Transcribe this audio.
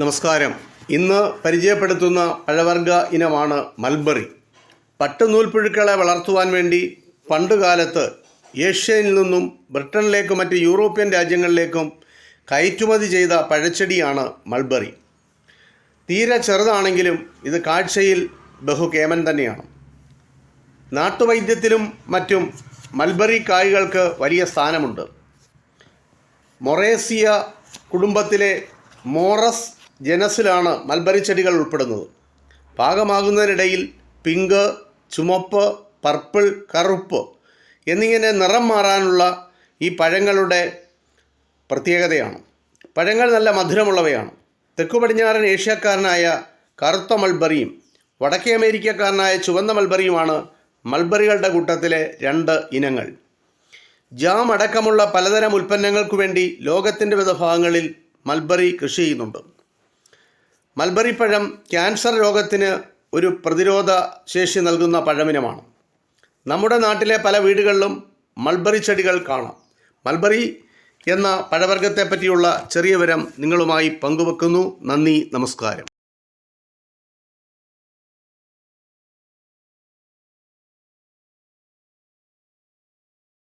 നമസ്കാരം. ഇന്ന് പരിചയപ്പെടുത്തുന്ന പഴവർഗ ഇനമാണ് മൽബറി. പട്ടുനൂൽപ്പുഴുക്കളെ വളർത്തുവാൻ വേണ്ടി പണ്ടുകാലത്ത് ഏഷ്യയിൽ നിന്നും ബ്രിട്ടനിലേക്കും മറ്റ് യൂറോപ്യൻ രാജ്യങ്ങളിലേക്കും കയറ്റുമതി ചെയ്ത പഴച്ചെടിയാണ് മൾബറി തീരെ ചെറുതാണെങ്കിലും ഇത് കാഴ്ചയിൽ ബഹുകേമൻ തന്നെയാണ്. നാട്ടുവൈദ്യത്തിലും മറ്റും മൽബറി കായ്കൾക്ക് വലിയ സ്ഥാനമുണ്ട്. മൊറേസിയ കുടുംബത്തിലെ മോറസ് ജനസിലാണ് മൽബറി ചെടികൾ ഉൾപ്പെടുന്നത്. പാകമാകുന്നതിനിടയിൽ പിങ്ക് ചുമപ്പ് പർപ്പിൾ കറുപ്പ് എന്നിങ്ങനെ നിറം മാറാനുള്ള ഈ പഴങ്ങളുടെ പ്രത്യേകതയാണ്. പഴങ്ങൾ നല്ല മധുരമുള്ളവയാണ്. തെക്കു പടിഞ്ഞാറൻ ഏഷ്യക്കാരനായ കറുത്ത മൾബറിയും വടക്കേ അമേരിക്കക്കാരനായ ചുവന്ന മൾബറിയുമാണ് മൾബറികളുടെ കൂട്ടത്തിലെ രണ്ട് ഇനങ്ങൾ. ജാം അടക്കമുള്ള പലതരം ഉൽപ്പന്നങ്ങൾക്കു വേണ്ടി ലോകത്തിന്റെ വിവിധ ഭാഗങ്ങളിൽ മൽബറി കൃഷി ചെയ്യുന്നുണ്ട്. മൽബറി പഴം ക്യാൻസർ രോഗത്തിന് ഒരു പ്രതിരോധ ശേഷി നൽകുന്ന പഴമിനമാണ്. നമ്മുടെ നാട്ടിലെ പല വീടുകളിലും മൾബറി ചെടികൾ കാണാം. മൽബറി എന്ന പഴവർഗത്തെ പറ്റിയുള്ള ചെറിയ വിവരം നിങ്ങളുമായി പങ്കുവെക്കുന്നു. നന്ദി നമസ്കാരം.